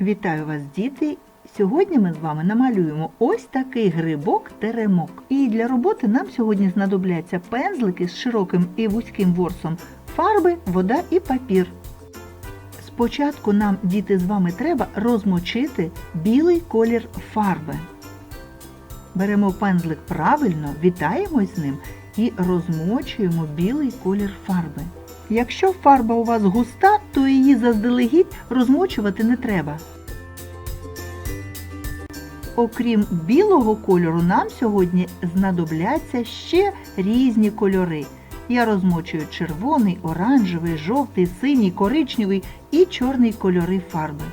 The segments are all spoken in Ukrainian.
Вітаю вас, діти! Сьогодні ми з вами намалюємо ось такий грибок теремок. І для роботи нам сьогодні знадобляться пензлики з широким і вузьким ворсом, фарби, вода і папір. Спочатку нам, діти, з вами треба розмочити білий колір фарби. Беремо пензлик правильно, вітаємось з ним і розмочуємо білий колір фарби. Якщо фарба у вас густа, то її заздалегідь розмочувати не треба. Окрім білого кольору, нам сьогодні знадобляться ще різні кольори. Я розмочую червоний, оранжевий, жовтий, синій, коричневий і чорний кольори фарби.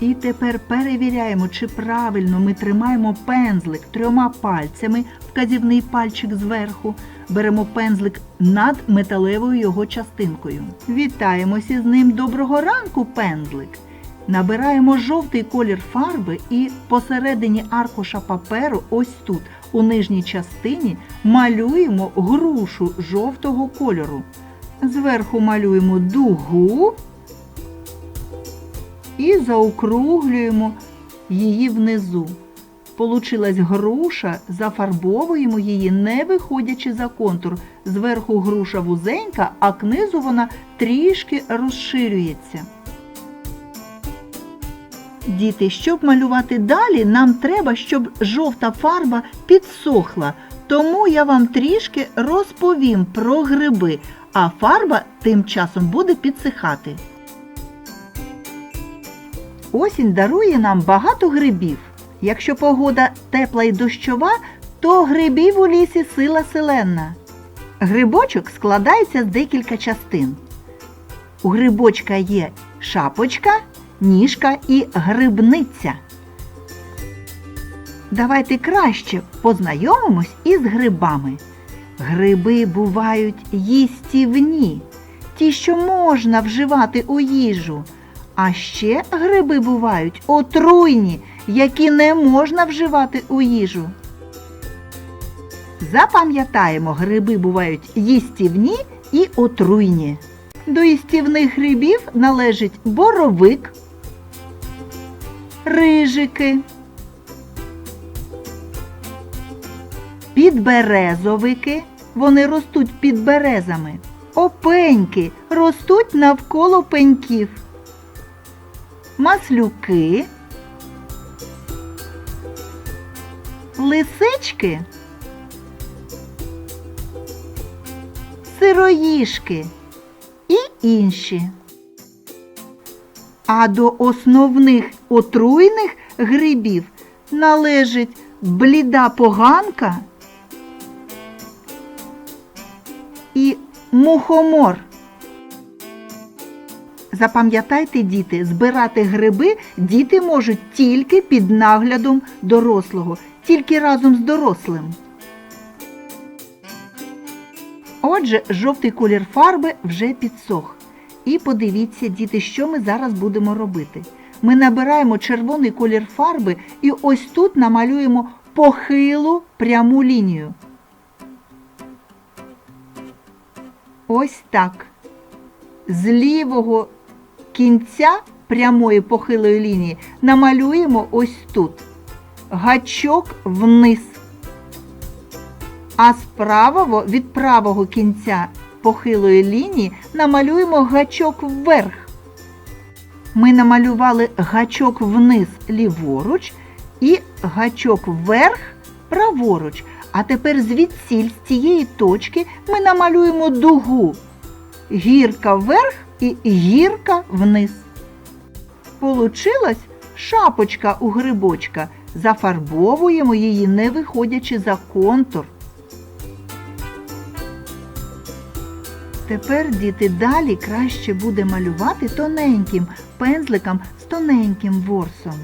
І тепер перевіряємо, чи правильно ми тримаємо пензлик трьома пальцями, вказівний пальчик зверху. Беремо пензлик над металевою його частинкою. Вітаємося з ним. Доброго ранку, пензлик! Набираємо жовтий колір фарби і посередині аркуша паперу, ось тут, у нижній частині, малюємо грушу жовтого кольору. Зверху малюємо дугу і заокруглюємо її внизу. Получилась груша, зафарбовуємо її, не виходячи за контур. Зверху груша вузенька, а книзу вона трішки розширюється. Діти, щоб малювати далі, нам треба, щоб жовта фарба підсохла. Тому я вам трішки розповім про гриби, а фарба тим часом буде підсихати. Осінь дарує нам багато грибів. Якщо погода тепла і дощова, то грибів у лісі сила селенна. Грибочок складається з декілька частин. У грибочка є шапочка, ніжка і грибниця. Давайте краще познайомимось із грибами. Гриби бувають їстівні, ті, що можна вживати у їжу. А ще гриби бувають отруйні, які не можна вживати у їжу. Запам'ятаємо, гриби бувають їстівні і отруйні. До їстівних грибів належить боровик, рижики, підберезовики. Вони ростуть під березами. Опеньки ростуть навколо пеньків маслюки, лисички, сироїшки і інші. А до основних отруйних грибів належить бліда поганка і мухомор. Запам'ятайте, діти, збирати гриби діти можуть тільки під наглядом дорослого, тільки разом з дорослим. Отже, жовтий колір фарби вже підсох. І подивіться, діти, що ми зараз будемо робити. Ми набираємо червоний колір фарби і ось тут намалюємо похилу пряму лінію. Ось так. З лівого кінця прямої похилої лінії намалюємо ось тут гачок вниз. А з правого від правого кінця похилої лінії намалюємо гачок вверх. Ми намалювали гачок вниз ліворуч і гачок вверх праворуч. А тепер звідсіль з цієї точки ми намалюємо дугу. Гірка вверх і гірка вниз. Получилась шапочка у грибочка. Зафарбовуємо її, не виходячи за контур. Тепер, діти, далі краще буде малювати тоненьким пензликом з тоненьким ворсом.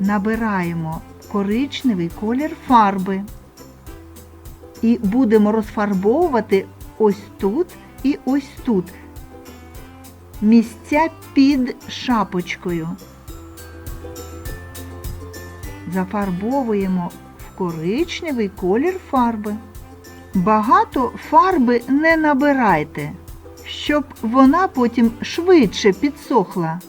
Набираємо коричневий колір фарби і будемо розфарбовувати ось тут і ось тут місця під шапочкою. Зафарбовуємо в коричневий колір фарби. Багато фарби не набирайте, щоб вона потім швидше підсохла.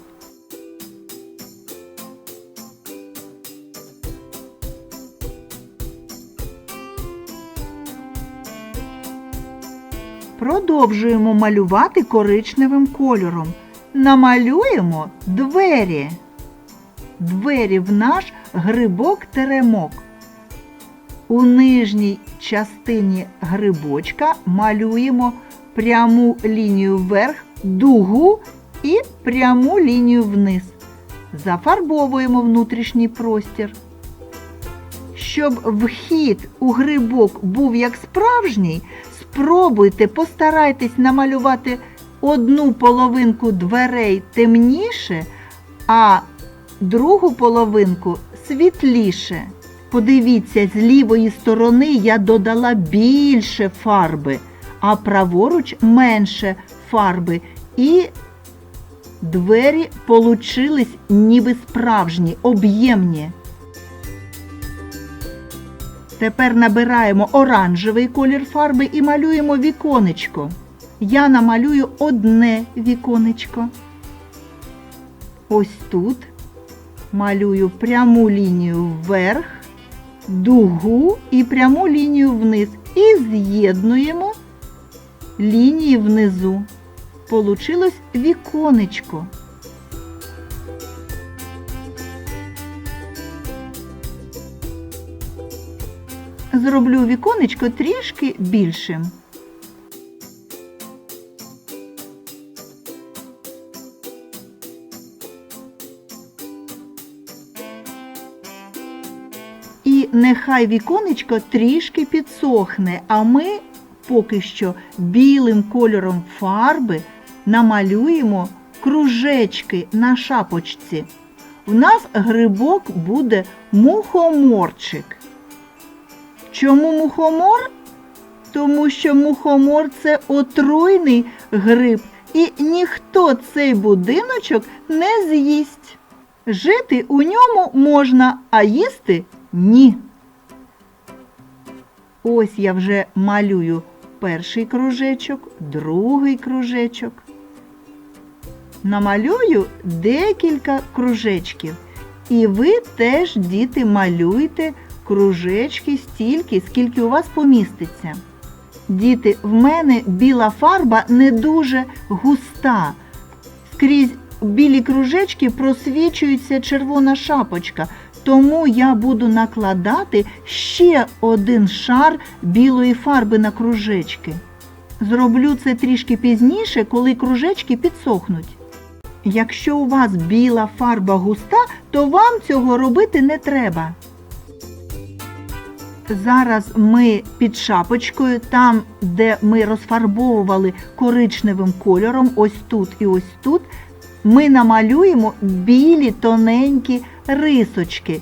Продовжуємо малювати коричневим кольором. Намалюємо двері. Двері в наш грибок-теремок. У нижній частині грибочка малюємо пряму лінію вверх, дугу і пряму лінію вниз. Зафарбовуємо внутрішній простір. Щоб вхід у грибок був як справжній, спробуйте, постарайтесь намалювати одну половинку дверей темніше, а другу половинку світліше. Подивіться, з лівої сторони я додала більше фарби, а праворуч менше фарби. І двері получились ніби справжні, об'ємні. Тепер набираємо оранжевий колір фарби і малюємо віконечко. Я намалюю одне віконечко. Ось тут малюю пряму лінію вверх, дугу і пряму лінію вниз. І з'єднуємо лінії внизу. Получилось віконечко. Зроблю віконечко трішки більшим. І нехай віконечко трішки підсохне, а ми поки що білим кольором фарби намалюємо кружечки на шапочці. У нас грибок буде мухоморчик. Чому мухомор? Тому що мухомор це отруйний гриб, і ніхто цей будиночок не з'їсть. Жити у ньому можна, а їсти ні. Ось я вже малюю перший кружечок, другий кружечок. Намалюю декілька кружечків. І ви теж, діти, малюйте кружечки стільки, скільки у вас поміститься. Діти, в мене біла фарба не дуже густа. Скрізь білі кружечки просвічується червона шапочка, тому я буду накладати ще один шар білої фарби на кружечки. Зроблю це трішки пізніше, коли кружечки підсохнуть. Якщо у вас біла фарба густа, то вам цього робити не треба. Зараз ми під шапочкою, там, де ми розфарбовували коричневим кольором, ось тут і ось тут, ми намалюємо білі тоненькі рисочки.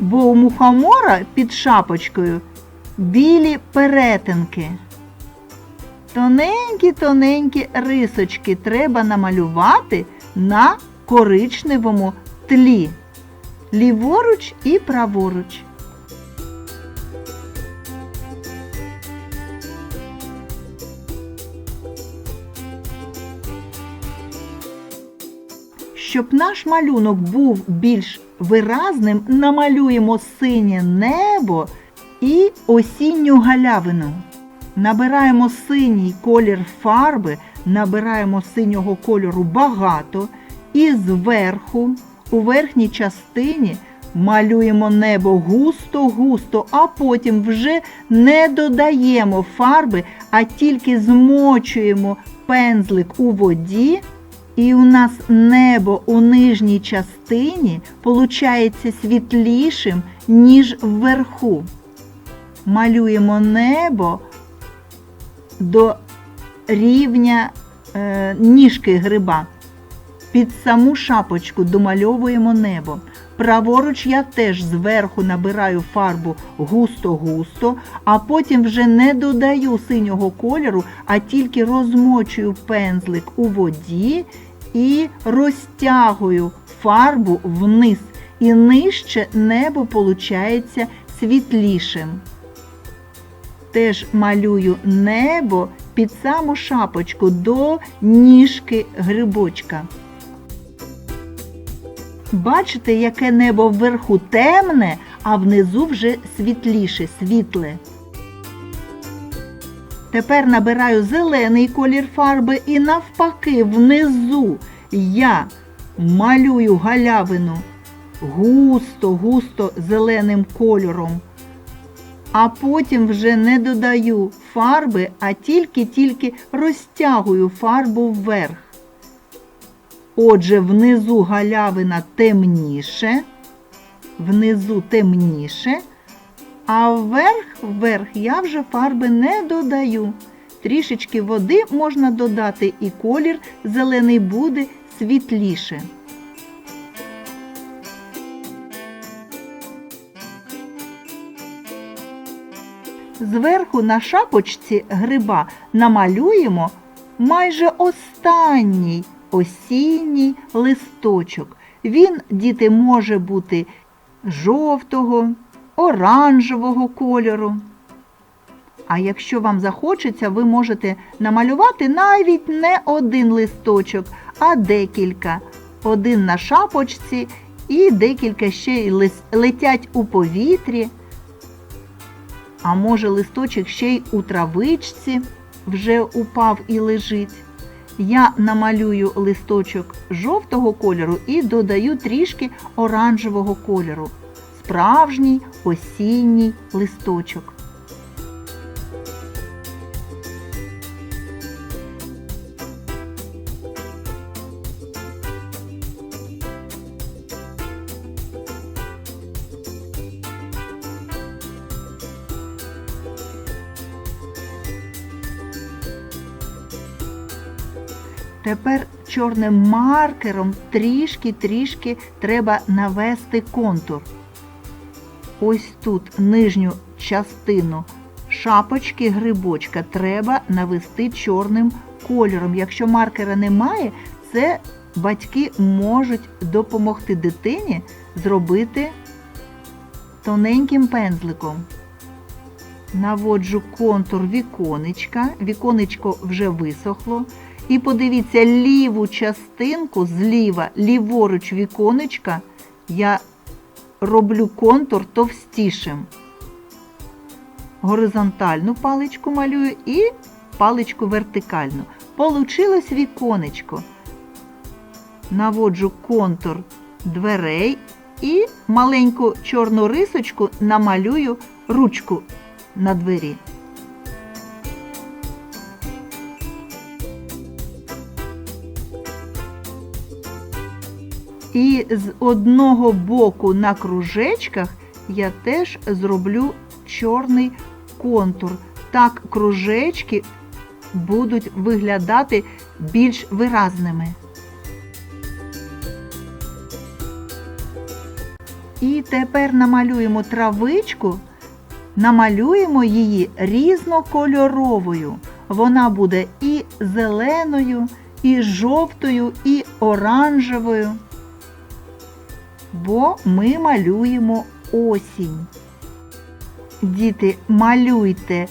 Бо у мухомора під шапочкою білі перетинки. Тоненькі-тоненькі рисочки треба намалювати на коричневому тлі. Ліворуч і праворуч. Щоб наш малюнок був більш виразним, намалюємо синє небо і осінню галявину. Набираємо синій колір фарби, набираємо синього кольору багато і зверху, у верхній частині, малюємо небо густо-густо, а потім вже не додаємо фарби, а тільки змочуємо пензлик у воді. І у нас небо у нижній частині получається світлішим, ніж вверху. Малюємо небо до рівня е, ніжки гриба. Під саму шапочку домальовуємо небо. Праворуч я теж зверху набираю фарбу густо-густо, а потім вже не додаю синього кольору, а тільки розмочую пензлик у воді і розтягую фарбу вниз. І нижче небо получається світлішим. Теж малюю небо під саму шапочку до ніжки грибочка. Бачите, яке небо вверху темне, а внизу вже світліше, світле. Тепер набираю зелений колір фарби і навпаки внизу я малюю галявину густо-густо зеленим кольором. А потім вже не додаю фарби, а тільки-тільки розтягую фарбу вверх. Отже, внизу галявина темніше, внизу темніше, а вверх, вверх я вже фарби не додаю. Трішечки води можна додати, і колір зелений буде світліше. Зверху на шапочці гриба намалюємо майже останній осінній листочок. Він, діти, може бути жовтого, оранжевого кольору. А якщо вам захочеться, ви можете намалювати навіть не один листочок, а декілька. Один на шапочці і декілька ще й летять у повітрі. А може листочок ще й у травичці вже упав і лежить. Я намалюю листочок жовтого кольору і додаю трішки оранжевого кольору. Справжній осінній листочок. Тепер чорним маркером трішки-трішки треба навести контур. Ось тут нижню частину шапочки грибочка треба навести чорним кольором. Якщо маркера немає, це батьки можуть допомогти дитині зробити тоненьким пензликом. Наводжу контур віконечка. Віконечко вже висохло. І подивіться ліву частинку зліва, ліворуч віконечка, я роблю контур товстішим. Горизонтальну паличку малюю і паличку вертикальну. Получилось віконечко. Наводжу контур дверей і маленьку чорну рисочку намалюю ручку на двері. І з одного боку на кружечках я теж зроблю чорний контур. Так кружечки будуть виглядати більш виразними. І тепер намалюємо травичку, намалюємо її різнокольоровою. Вона буде і зеленою, і жовтою, і оранжевою бо ми малюємо осінь. Діти, малюйте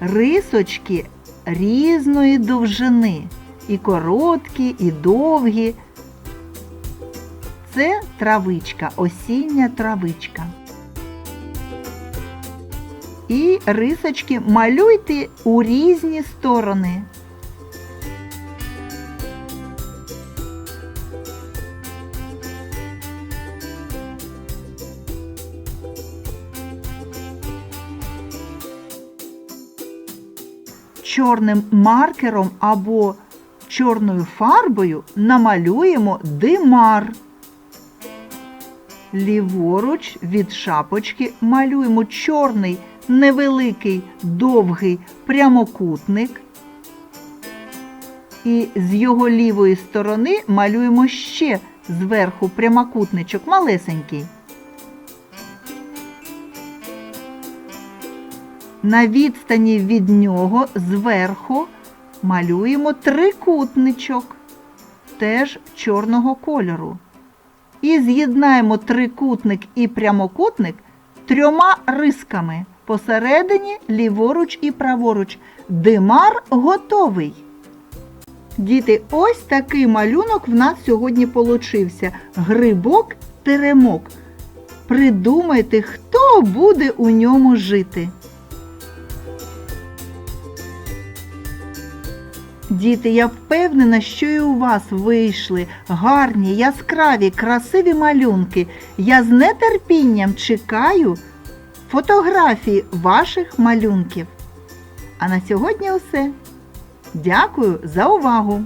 рисочки різної довжини. І короткі, і довгі. Це травичка, осіння травичка. І рисочки малюйте у різні сторони. Чорним маркером або чорною фарбою намалюємо димар. Ліворуч від шапочки малюємо чорний невеликий довгий прямокутник. І з його лівої сторони малюємо ще зверху прямокутничок малесенький. На відстані від нього зверху малюємо трикутничок, теж чорного кольору. І з'єднаємо трикутник і прямокутник трьома рисками. Посередині ліворуч і праворуч. Димар готовий. Діти, ось такий малюнок в нас сьогодні получився. Грибок теремок. Придумайте, хто буде у ньому жити. Діти, я впевнена, що і у вас вийшли гарні, яскраві, красиві малюнки. Я з нетерпінням чекаю фотографії ваших малюнків. А на сьогодні все. Дякую за увагу!